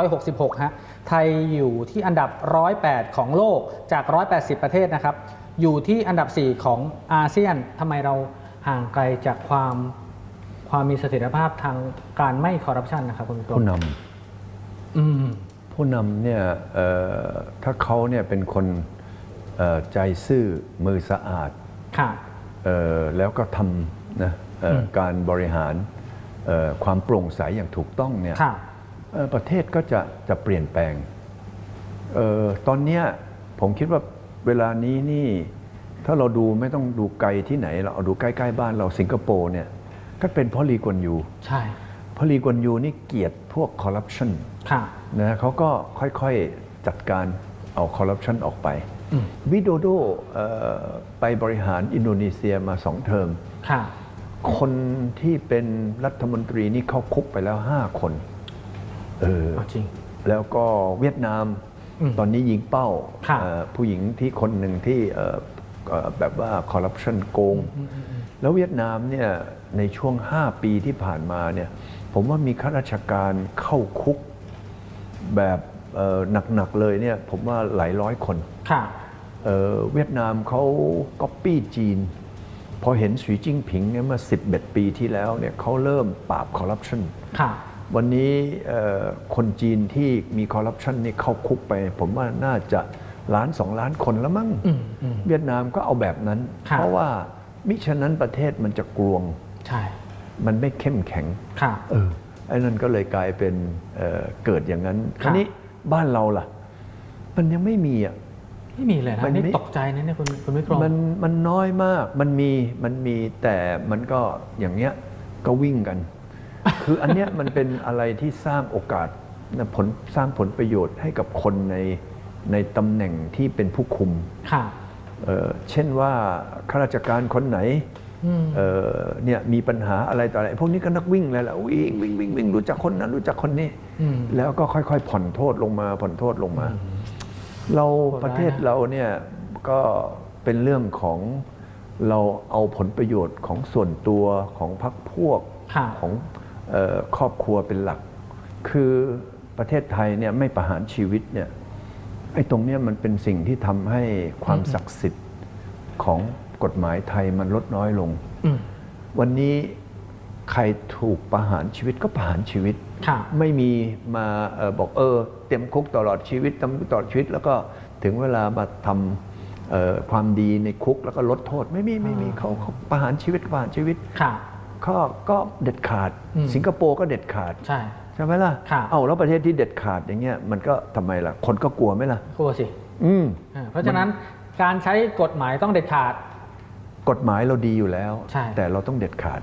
166 ฮะ ไทยอยู่ที่อันดับ 108 ของโลกจาก 180 ประเทศนะครับ อยู่ที่อันดับ 4 ของอาเซียนทำไมเราห่างไกลจากความความมีเสถียรภาพทางการไม่คอร์รัปชันนะครับคุณวิกรมผู้นอืมำผู้นำเนี่ยเอ่อถ้าเขาเนี่ยเป็นคนเอ่อใจซื่อมือสะอาดค่ะเอ่อแล้วก็ทำนะเอ่ออการบริหารเอ่อความโปร่งใสอย่างถูกต้องเนี่ยค่ะเอ่อ ประเทศก็จะจะเปลี่ยนแปลงเออตอนเนี้ยผมคิดว่าเวลานี้นี่ถ้าเราดูไม่ต้องดูไกลที่ไหน เราเอาดูใกล้ๆบ้านเราสิงคโปร์เนี่ยก็เป็นเพราะลีกวนยูใช่เพราะลีกวนยูนี่เกลียดพวกคอร์รัปชันค่ะนะเขาก็ค่อยๆจัดการเอาคอร์รัปชันออกไปอืมวิโดโดเอ่อไปบริหารอินโดนีเซียมาสองเทอมค่ะคนที่เป็นรัฐมนตรีนี่เข้าคุกไปแล้ว5คน เออเอาจริง แล้วก็เวียดนามอืมตอนนี้ยิงเป้าค่ะเอ่อผู้หญิงที่คนหนึ่งที่เอ่อเอ่อแบบว่าคอร์รัปชันโกง แล้วเวียดนามเนี่ยในช่วง 5 ปีที่ผ่านมาเนี่ยผมว่ามีข้าราชการเข้าคุกแบบเอ่อหนักๆเลยเนี่ยผมว่าหลายร้อยคนค่ะเอ่อเวียดนามเขาก๊อปปี้จีน พอเห็นสีจิ้งผิงเนี่ยเมื่อ11 ปีที่แล้วเนี่ยเขาเริ่มปราบคอร์รัปชันค่ะ วันนี้เอ่อคนจีนที่มีคอร์รัปชันนี่เข้าคุกไป ผมว่าน่าจะล้านสองล้านคนแล้วมั้งอืมอืมเวียดนามก็เอาแบบนั้นครับเพราะว่ามิฉะนั้นประเทศมันจะกลวงใช่มันไม่เข้มแข็งค่ะเออไอ้นั่นก็เลยกลายเป็นเอ่อเกิดอย่างนั้นครับทีนี้บ้านเราล่ะ มันยังไม่มีอะไม่มีเลยนะมันนี่ไม่ตกใจนะเนี่ยคุณคุณวิกรมมันมันน้อยมากมันมีมันมีแต่มันก็อย่างเนี้ยก็วิ่งกัน คืออันเนี้ยมันเป็นอะไรที่สร้างโอกาสนะผลสร้างผลประโยชน์ให้กับคนในในตำแหน่งที่เป็นผู้คุมค่ะ เอ่อเช่นว่าข้าราชการคนไหนอืมเอ่อเนี่ยมีปัญหาอะไรต่ออะไร พวกนี้ก็นักวิ่งเลยแหละวิ่งวิ่งวิ่งวิ่งรู้จักคนนั้นรู้จักคนนี้ อืม แล้วก็ค่อยๆ ผ่อนโทษลงมาผ่อนโทษลงมา เราโหดร้ายนะประเทศเราเนี่ยก็เป็นเรื่องของเราเอาผลประโยชน์ของส่วนตัวของพรรคพวกค่ะ ของเออ ครอบครัวเป็นหลัก คือประเทศไทยเนี่ยไม่ประหารชีวิตเนี่ยไอ้ตรงเนี้ยมันเป็นสิ่งที่ทำให้ความศักดิ์สิทธิ์ของกฎหมายไทยมันลดน้อยลงอืมวันนี้ใครถูกประหารชีวิตก็ประหารชีวิตค่ะไม่มีมาเออบอกเออ เต็มคุกตลอดชีวิตตำตลอดชีวิต แล้วก็ถึงเวลามาทำเอ่อความดีในคุกแล้วก็ลดโทษไม่มีไม่มีเขาเขาประหารชีวิตประหารชีวิต ค่ะก็ก็เด็ดขาด อืม สิงคโปร์ก็เด็ดขาด ใช่ ใช่ไหมล่ะค่ะเอาแล้วประเทศที่เด็ดขาดอย่างเงี้ยมันก็ทำไมล่ะ คนก็กลัวไหมล่ะ กลัวสิอืมอ่าเพราะฉะนั้นการใช้กฎหมายต้องเด็ดขาด กฎหมายเราดีอยู่แล้ว ใช่ แต่เราต้องเด็ดขาด